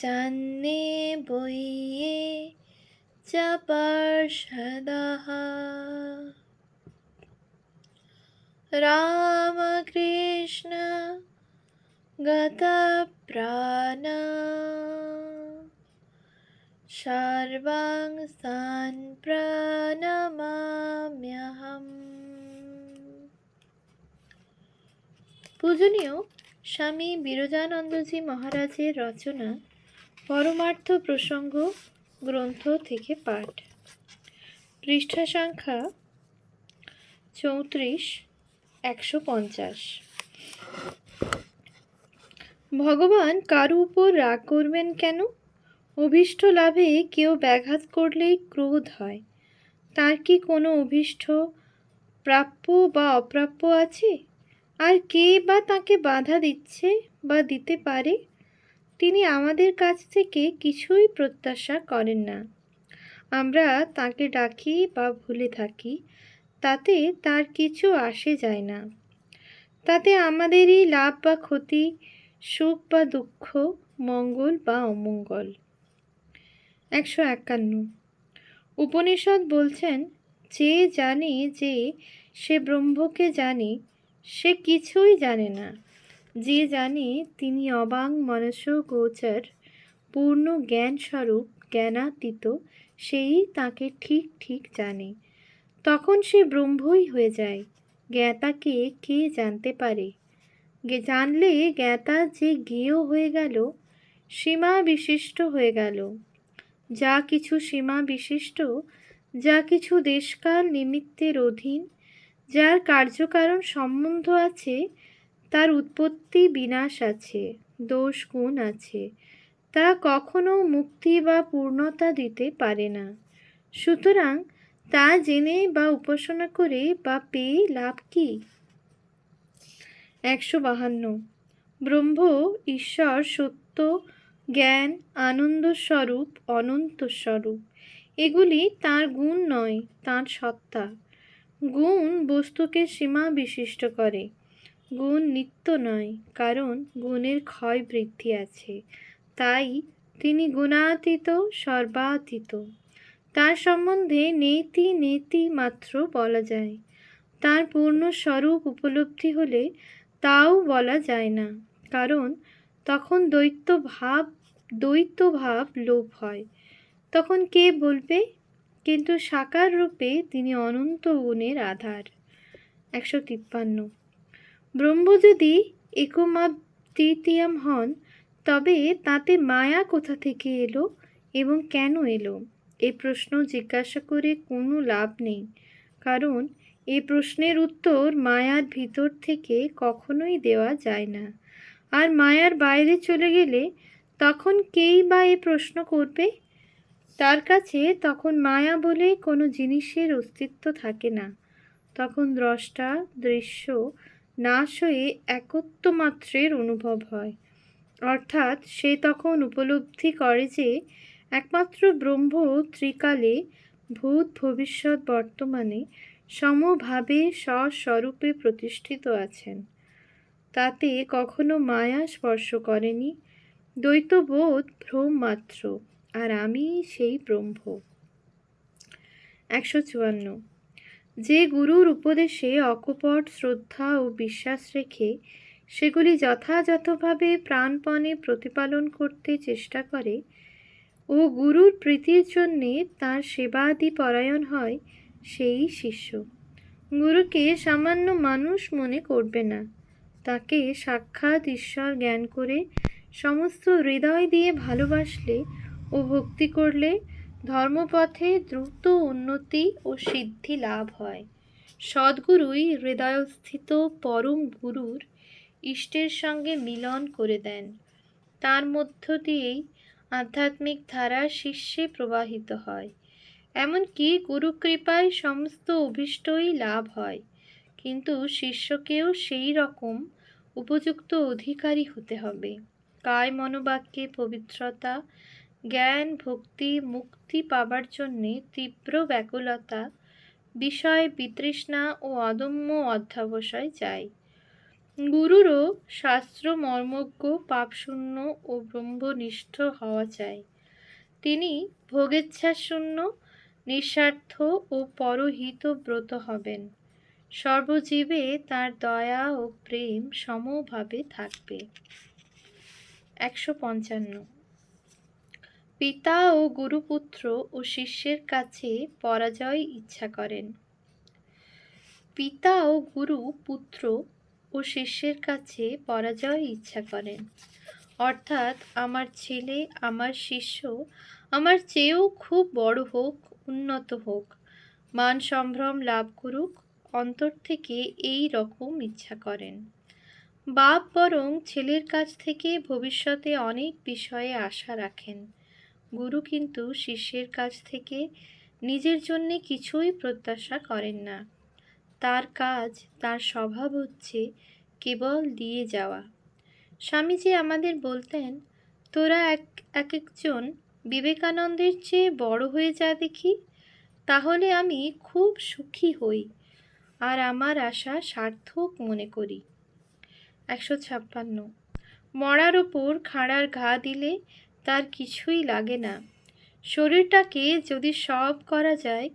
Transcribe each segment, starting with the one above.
চান্নে বইয়ে চাপার সদা রাম কৃষ্ণ গত প্রাণ সর্বাং সান প্রণমাম্যহম। পূজনীয় স্বামী বিরজানন্দজি মহারাজের রচনা পরমার্থ প্রসঙ্গ গ্রন্থ থেকে পাঠ। পৃষ্ঠা সংখ্যা চৌত্রিশ, একশো পঞ্চাশ। ভগবান কারও উপর রাগ করবেন কেন? অভীষ্ট লাভে কেউ ব্যাঘাত করলেই ক্রোধ হয়। তার কি কোনো অভীষ্ট প্রাপ্য বা অপ্রাপ্য আছে? আর কে বা তাকে বাধা দিচ্ছে বা দিতে পারে? তিনি আমাদের কাছ থেকে কিছুই প্রত্যাশা করেন না। আমরা তাকে ডাকি বা ভুলে থাকি, তাতে তার কিছু আসে যায় না। তাতে আমাদেরই লাভ বা ক্ষতি, সুখ বা দুঃখ, মঙ্গল বা অমঙ্গল। একশো একান্ন। উপনিষদ বলছেন, যে জানে যে সে ব্রহ্মকে জানে, সে কিছুই জানে না। যে জানে তিনি অবাং মনস গোচর পূর্ণ জ্ঞানস্বরূপ, জ্ঞানাতীত, সেই তাকে ঠিক ঠিক জানে। তখন সে ব্রহ্মই হয়ে যায়। জ্ঞাতাকে কে জানতে পারে? জানলে জ্ঞাতা যে জ্ঞেয় হয়ে গেল, সীমা বিশিষ্ট হয়ে গেল। যা কিছু সীমা বিশিষ্ট, যা কিছু দেশকাল নিমিত্তের অধীন, যার কার্যকারণ সম্বন্ধ আছে তার উৎপত্তি বিনাশ আছে, দোষ গুণ আছে। তা কখনো মুক্তি বা পূর্ণতা দিতে পারে না। সুতরাং তা জেনে বা উপাসনা করে বা পেয়ে লাভ কি? একশো বাহান্ন। ব্রহ্ম, ঈশ্বর, সত্য, জ্ঞান, আনন্দ স্বরূপ, অনন্ত স্বরূপ। এগুলি তার গুণ নয়, তার সত্তা। গুণ বস্তুকে সীমা বিশিষ্ট করে। গুণ নিত্য নয়, কারণ গুণের ক্ষয় বৃদ্ধি আছে। তাই তিনি গুণাতীত, সর্বাতীত। তার সম্বন্ধে নেতি নেতি মাত্র বলা যায়। তার পূর্ণ স্বরূপ উপলব্ধি হলে তাও বলা যায় না, কারণ তখন দ্বৈত ভাব দ্বৈত ভাব লোপ হয়। তখন কে বলবে? কিন্তু সাকার রূপে তিনি অনন্ত গুণের আধার। একশো তিপ্পান্ন। ব্রহ্ম যদি একমাদ্বিতীয়াম হন, তবে তাতে মায়া কোথা থেকে এলো এবং কেন এলো? এই প্রশ্ন জিজ্ঞাসা করে কোনো লাভ নেই। কারণ এই প্রশ্নের উত্তর মায়ার ভিতর থেকে কখনোই দেওয়া যায় না। আর মায়ার বাইরে চলে গেলে তখন কেই বা এ প্রশ্ন করবে? তার কাছে তখন মায়া বলে কোনো জিনিসের অস্তিত্ব থাকে না। তখন দ্রষ্টা, দৃশ্য নাশ হয়ে একত্ব মাত্রের অনুভব হয়। অর্থাৎ সে তখন উপলব্ধি করে যে, একমাত্র ব্রহ্ম ত্রিকালে ভূত ভবিষ্যৎ বর্তমানে সমভাবে স্বস্বরূপে প্রতিষ্ঠিত আছেন। তাতে কখনো মায়া স্পর্শ করেনি। দ্বৈতবোধ ভ্রম মাত্র আর আমি সেই ব্রহ্ম। একশো চুয়ান্ন যে গুরুর উপদেশে অকপট শ্রদ্ধা ও বিশ্বাস রেখে সেগুলি যথাযথভাবে প্রাণপণে প্রতিপালন করতে চেষ্টা করে, ও গুরুর প্রীতির জন্যে তার সেবাদি পরায়ণ হয় সেই শিষ্য। গুরুকে সামান্য মানুষ মনে করবে না। তাকে সাক্ষাৎ ঈশ্বর জ্ঞান করে সমস্ত হৃদয় দিয়ে ভালোবাসলে ও ভক্তি করলে ধর্মপথে দ্রুত উন্নতি ও সিদ্ধি লাভ হয়। সদ্গুরুই হৃদয়স্থিত পরম গুরুর ইষ্টের সঙ্গে মিলন করে দেন। তার মধ্য দিয়েই আধ্যাত্মিক ধারা শিষ্যে প্রবাহিত হয়। এমনকি গুরুকৃপায় সমস্ত অভীষ্টই লাভ হয়। কিন্তু শিষ্যকেও সেই রকম উপযুক্ত অধিকারী হতে হবে। কায় মনোবাক্যে পবিত্রতা জ্ঞান, ভক্তি, মুক্তি পাবার জন্যে তীব্র ব্যাকুলতা বিষয় বিতৃষ্ণা ও অদম্য অধ্যাবসায় চাই গুরুরও শাস্ত্র মর্মজ্ঞ, পাপশূন্য ও ব্রহ্মনিষ্ঠ হওয়া চাই তিনি ভোগেচ্ছাশূন্য, নিঃস্বার্থ ও পরহিত ব্রত হবেন। সর্বজীবে তার দয়া ও প্রেম সমভাবে থাকবে। একশো পঞ্চান্ন পিতা ও গুরুপুত্র ও শিষ্যের কাছে পরাজয় ইচ্ছা করেন। পিতা ও গুরু পুত্র ও শিষ্যের কাছে পরাজয় ইচ্ছা করেন। অর্থাৎ আমার ছেলে, আমার শিষ্য, আমার চেয়েও খুব বড় হোক, উন্নত হোক, মান সম্ভ্রম লাভ করুক, অন্তর থেকে এই রকম ইচ্ছা করেন। বাপ বরং ছেলের কাছ থেকে ভবিষ্যতে অনেক বিষয়ে আশা রাখেন। গুরু কিন্তু শিষ্যের কাছ থেকে নিজের জন্যে কিছুই প্রত্যাশা করেন না। তার কাজ, তার স্বভাব হচ্ছে কেবল দিয়ে যাওয়া। স্বামীজি আমাদের বলতেন, তোরা এক এক একজন বিবেকানন্দের চেয়ে বড় হয়ে যা দেখি, তাহলে আমি খুব সুখী হই আর আমার আশা সার্থক মনে করি। একশো ছাপ্পান্ন। মরার ওপর খাঁড়ার ঘা দিলে তার কিছুই লাগে না। শরীরটাকে যদি সব করা যায়,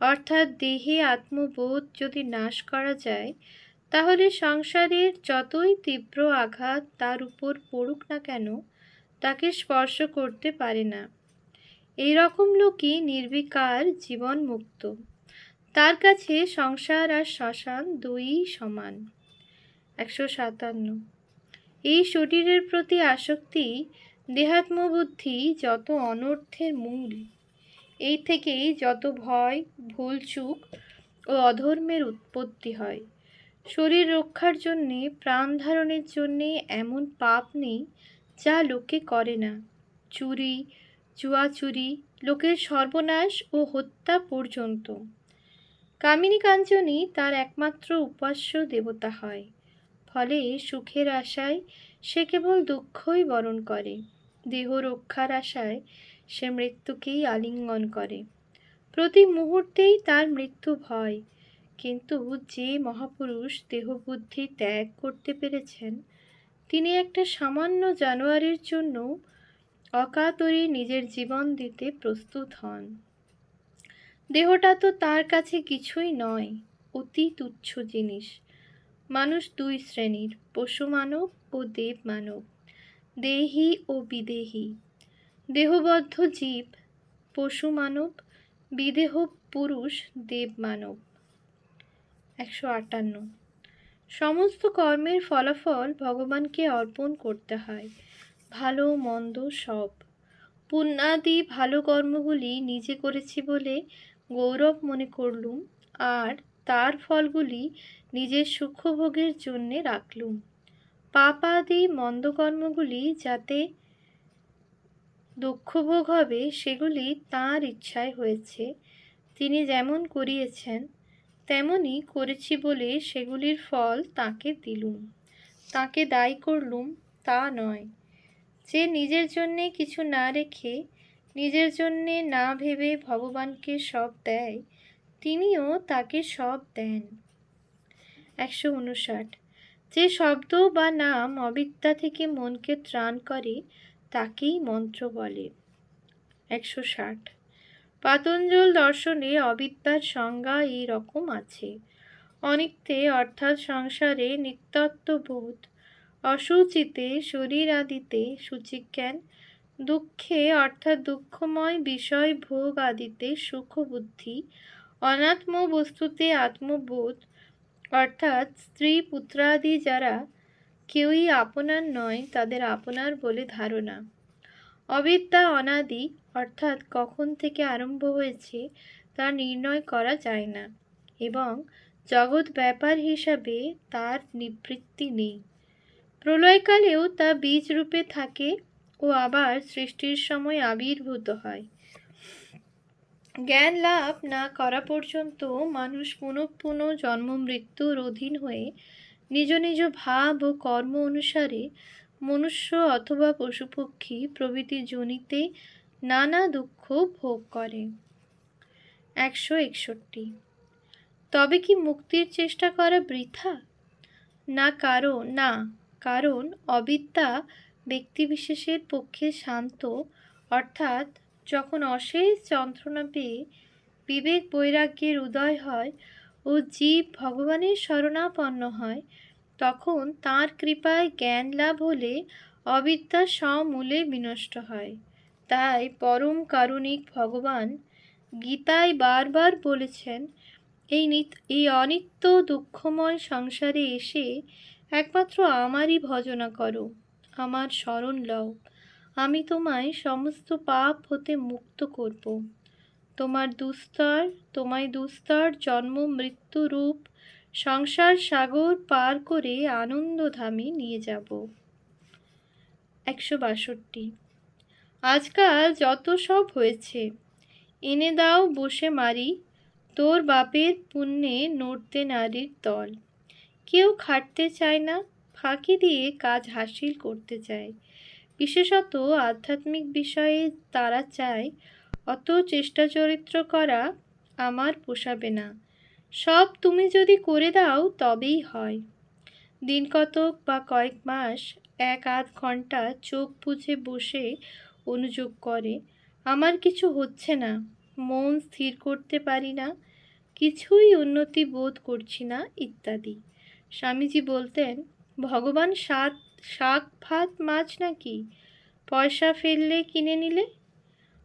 অর্থাৎ দেহে আত্মবোধ যদি নাশ করা যায়, তাহলে সংসারের যতই তীব্র আঘাত তার উপর পড়ুক না কেন, তাকে স্পর্শ করতে পারে না। এই রকম লোকই নির্বিকার জীবন মুক্ত তার কাছে সংসার আর শ্মশান দুই সমান। একশো সাতান্ন। এই শরীরের প্রতি আসক্তি দেহাত্মবুদ্ধি যত অনর্থের মূল, এই থেকেই যত ভয়, ভুল ভুলচুক ও অধর্মের উৎপত্তি হয়। শরীর রক্ষার জন্যে, প্রাণ ধারণের জন্যে এমন পাপ নেই যা লোকে করে না। চুরি চুয়াচুরি লোকের সর্বনাশ ও হত্যা পর্যন্ত। কামিনী কাঞ্চনী তার একমাত্র উপাস্য দেবতা হয়। ফলে সুখের আশায় সে কেবল দুঃখই বরণ করে। দেহ রক্ষার আশায় সে মৃত্যুকেই আলিঙ্গন করে। প্রতি মুহূর্তেই তার মৃত্যু ভয়, কিন্তু যে মহাপুরুষ দেহবুদ্ধি ত্যাগ করতে পেরেছেন, তিনি একটা সামান্য জানোয়ারের জন্য অকাতরে নিজের জীবন দিতে প্রস্তুত হন। দেহটা তো তার কাছে কিছুই নয়, অতি তুচ্ছ জিনিস। মানুষ দুই শ্রেণির পশু মানব ও দেব মানব দেহি ও বিদেহী। দেহবদ্ধ জীব, পশু মানব, বিদেহ পুরুষ, দেব মানব। একশো আটান্ন। সমস্ত কর্মের ফলাফল ভগবানকে অর্পণ করতে হয়। ভালো, মন্দ সব। পুণ্যাদি ভালো কর্মগুলি নিজে করেছি বলে গৌরব মনে করলুম, আর তার ফলগুলি নিজের সুখভোগের জন্যে রাখলুম। পাপাদি মন্দ কর্মগুলি যাতে দুঃখভোগ হবে, সেগুলি তাঁর ইচ্ছায় হয়েছে। তিনি যেমন করিয়েছেন তেমনই করেছি বলে সেগুলির ফল তাকে দিলুম। তাকে দায়ী করলুম, তা নয়। যে নিজের জন্যে কিছু না রেখে, নিজের জন্যে না ভেবে ভগবানকে সব দেয়, তিনিও তাকে সব দেন। একশো উনষাট যে শব্দ বা নাম অবিদ্যা থেকে মনকে ত্রাণ করে, তাকেই মন্ত্র বলে। একশো ষাট। পাতঞ্জল দর্শনে অবিদ্যার সংজ্ঞা এই রকম আছে। অনিত্যে অর্থাৎ সংসারে নিত্যত্ববোধ, অসুচিতে শরীর আদিতে সূচিজ্ঞান, দুঃখে অর্থাৎ দুঃখময় বিষয় ভোগ আদিতে সুখবুদ্ধি অনাত্ম বস্তুতে আত্মবোধ অর্থাৎ স্ত্রী পুত্রাদি যারা, কেউই আপনার নয়, তাদের আপনার বলে ধারণা। অবিদ্যা অনাদি, অর্থাৎ কখন থেকে আরম্ভ হয়েছে, তা নির্ণয় করা যায় না। এবং জগৎ ব্যাপার হিসাবে তার নিবৃত্তি নেই। প্রলয়কালেও তা বীজ রূপে থাকে ও আবার সৃষ্টির সময় আবির্ভূত হয়। জ্ঞান লাভ না করা পর্যন্ত মানুষ পুনঃ পুনঃ জন্ম মৃত্যুর অধীন হয়ে নিজ নিজ ভাব ও কর্ম অনুসারে মনুষ্য অথবা পশুপক্ষী প্রভৃতি জনিতে নানা দুঃখ ভোগ করে। একশো একষট্টি। তবে কি মুক্তির চেষ্টা করা বৃথা? না কারণ না, কারণ অবিদ্যা ব্যক্তিবিশেষের পক্ষে শান্ত, অর্থাৎ যখন অশেষ যন্ত্রণা পেয়ে বিবেক বৈরাগ্যের উদয় হয় ও জীব ভগবানের শরণাপন্ন হয়, তখন তার কৃপায় জ্ঞান লাভ হলে অবিদ্যা সমূলে বিনষ্ট হয়। তাই পরম কারুণিক ভগবান গীতায় বারবার বলেছেন, এই এই অনিত্য দুঃখময় সংসারে এসে একমাত্র আমারই ভজনা করো, আমার শরণ লও। আমি তোমায় সমস্ত পাপ হতে মুক্ত করব। তোমার দুস্তর, তোমায় দুস্তর জন্ম, মৃত্যু রূপ, সংসার সাগর পার করে আনন্দধামে নিয়ে যাব। একশো বাষট্টি। আজকাল যত সব হয়েছে, এনে দাও বসে মারি, তোর বাপের পুণ্যে নড়তে নারীর দল। কেউ খাটতে চায় না, ফাঁকি দিয়ে কাজ হাসিল করতে চায়। বিশেষত আধ্যাত্মিক বিষয়ে তারা চায়, অত চেষ্টা চরিত্র করা আমার পোষাবে না। সব তুমি যদি করে দাও, তবেই হয়। দিন কতক বা কয়েক মাস, এক আধ ঘণ্টা চোখ বুঝে বসে অনুযোগ করে। আমার কিছু হচ্ছে না, মন স্থির করতে পারি না, কিছুই উন্নতি বোধ করছি না, ইত্যাদি। স্বামীজি বলতেন, ভগবান সাত শাক, ভাত, মাছ নাকি? পয়সা ফেললে কিনে নিলে?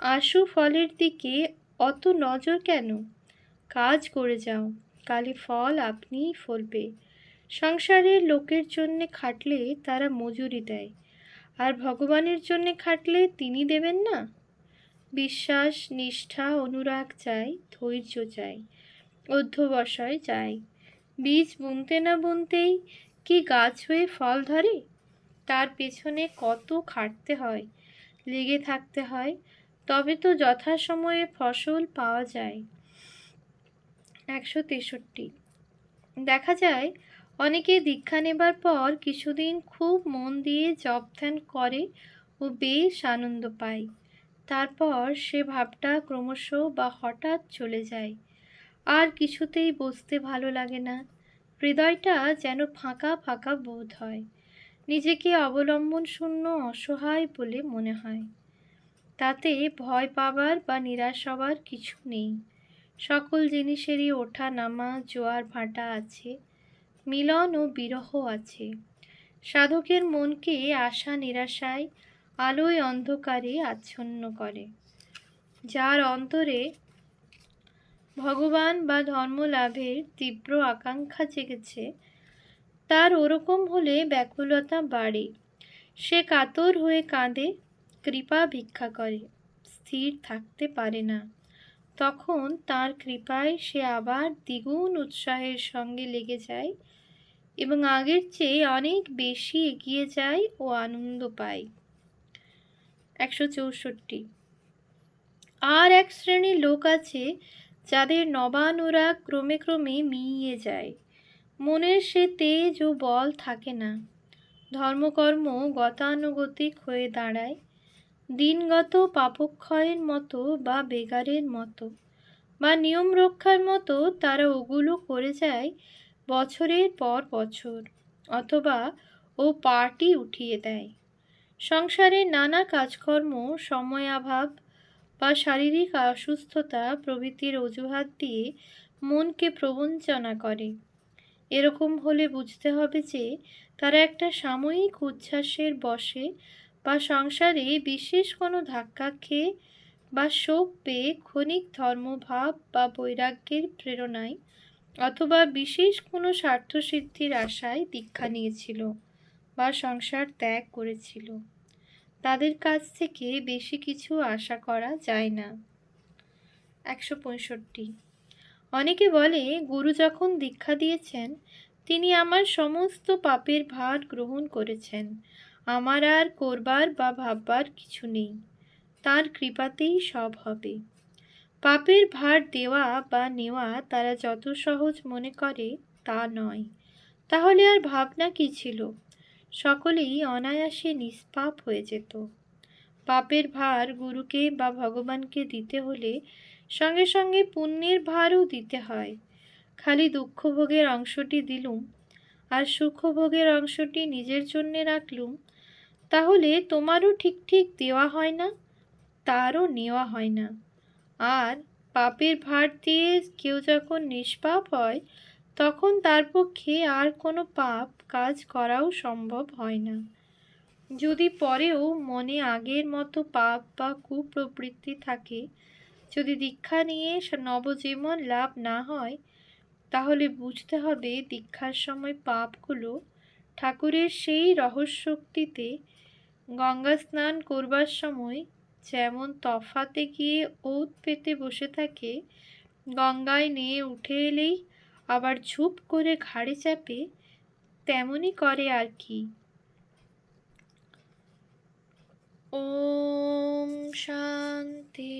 আশু ফলের দিকে অত নজর কেন? কাজ করে যাও, কালে ফল আপনিই ফলবে। সংসারের লোকের জন্যে খাটলে তারা মজুরি দেয়, আর ভগবানের জন্যে খাটলে তিনি দেবেন না? বিশ্বাস, নিষ্ঠা, অনুরাগ চাই, ধৈর্য চাই, অধ্যবসায় চাই। বীজ বুনতে না বুনতেই কি গাছ হয়ে ফল ধরে? তার পেছনে কত খাটতে হয়, লেগে থাকতে হয়, তবে তো যথাসময়ে ফসল পাওয়া যায়। একশো তেষট্টি। দেখা যায়, অনেকে দীক্ষা নেবার পর কিছুদিন খুব মন দিয়ে জপ ধ্যান করে ও বেশ আনন্দ পায়। তারপর সে ভাবটা ক্রমশ বা হঠাৎ চলে যায়। আর কিছুতেই বসতে ভালো লাগে না। হৃদয়টা যেন ফাঁকা ফাঁকা বোধ হয়। নিজেকে অবলম্বন শূন্য অসহায় বলে মনে হয়। তাতে ভয় পাবার বা নিরাশ হবার কিছু নেই। সকল জিনিসেরই ওঠা, নামা, জোয়ার ভাটা আছে, মিলন ও বিরহ আছে। সাধকের মনকে আশা নিরাশায়, আলোয় অন্ধকারে আচ্ছন্ন করে। যার অন্তরে ভগবান বা ধর্ম লাভের তীব্র আকাঙ্ক্ষা জেগেছে তার ওরকম হলে ব্যাকুলতা বাড়ে। সে কাতর হয়ে কাঁদে, কৃপা ভিক্ষা করে, স্থির থাকতে পারে না। তখন তার কৃপায় সে আবার দ্বিগুণ উৎসাহের সঙ্গে লেগে যায় এবং আগের চেয়ে অনেক বেশি এগিয়ে যায় ও আনন্দ পায়। একশো চৌষট্টি। আর এক শ্রেণির লোক আছে যাদের নবানুরাগ ক্রমে ক্রমে মিইয়ে যায়। মনের সে তেজ ও বল থাকে না। ধর্মকর্ম গতানুগতিক হয়ে দাঁড়ায়। দিনগত পাপক্ষয়ের মতো বা বেগারের মতো বা নিয়ম রক্ষার মতো তারা ওগুলো করে যায় বছরের পর বছর অথবা ও পার্টি উঠিয়ে দেয়। সংসারের নানা কাজকর্ম, সময়াভাব বা শারীরিক অসুস্থতা প্রভৃতির অজুহাত দিয়ে মনকে প্রবঞ্চনা করে। এরকম হলে বুঝতে হবে যে তারা একটা সাময়িক উচ্ছ্বাসের বসে বা সংসারে বিশেষ কোনো ধাক্কা খেয়ে বা শোক পেয়ে ক্ষণিক ধর্মভাব বা বৈরাগ্যের প্রেরণায় অথবা বিশেষ কোনো স্বার্থসিদ্ধির আশায় দীক্ষা নিয়েছিল বা সংসার ত্যাগ করেছিল। তাদের কাছ থেকে বেশি কিছু আশা করা যায় না। একশো পঁয়ষট্টি অনেকে বলে, গুরু যখন দীক্ষা দিয়েছেন, তিনি আমার সমস্ত পাপের ভার গ্রহণ করেছেন। আমার আর করবার বা ভাববার কিছু নেই। তার কৃপাতেই সব হবে। পাপের ভার দেওয়া বা নেওয়া তারা যত সহজ মনে করে তা নয়। তাহলে আর ভাবনা কি ছিল? সকলেই অনায়াসে নিষ্পাপ হয়ে যেত। পাপের ভার গুরুকে বা ভগবানকে দিতে হলে সঙ্গে সঙ্গে পুণ্যের ভারও দিতে হয়। খালি দুঃখভোগের অংশটি দিলুম আর সুখভোগের অংশটি নিজের জন্যে রাখলুম। তাহলে তোমারও ঠিক ঠিক দেওয়া হয় না, তারও নেওয়া হয় না। আর পাপের ভার দিয়ে কেউ যখন নিষ্পাপ হয়, তখন তার পক্ষে আর কোনো পাপ কাজ করাও সম্ভব হয় না। যদি পরেও মনে আগের মতো পাপ বা কুপ্রবৃত্তি থাকে যদি দীক্ষা নিয়ে নবজীবন লাভ না হয়, তাহলে বুঝতে হবে দীক্ষার সময় পাপগুলো ঠাকুরের সেই রহস্যোক্তিতে গঙ্গা স্নান করবার সময় যেমন তফাতে গিয়ে ওত পেতে বসে থাকে, গঙ্গায় নিয়ে উঠে এলেই আবার ঝুপ করে ঘাড়ে চাপে তেমনই করে আর কি। ওম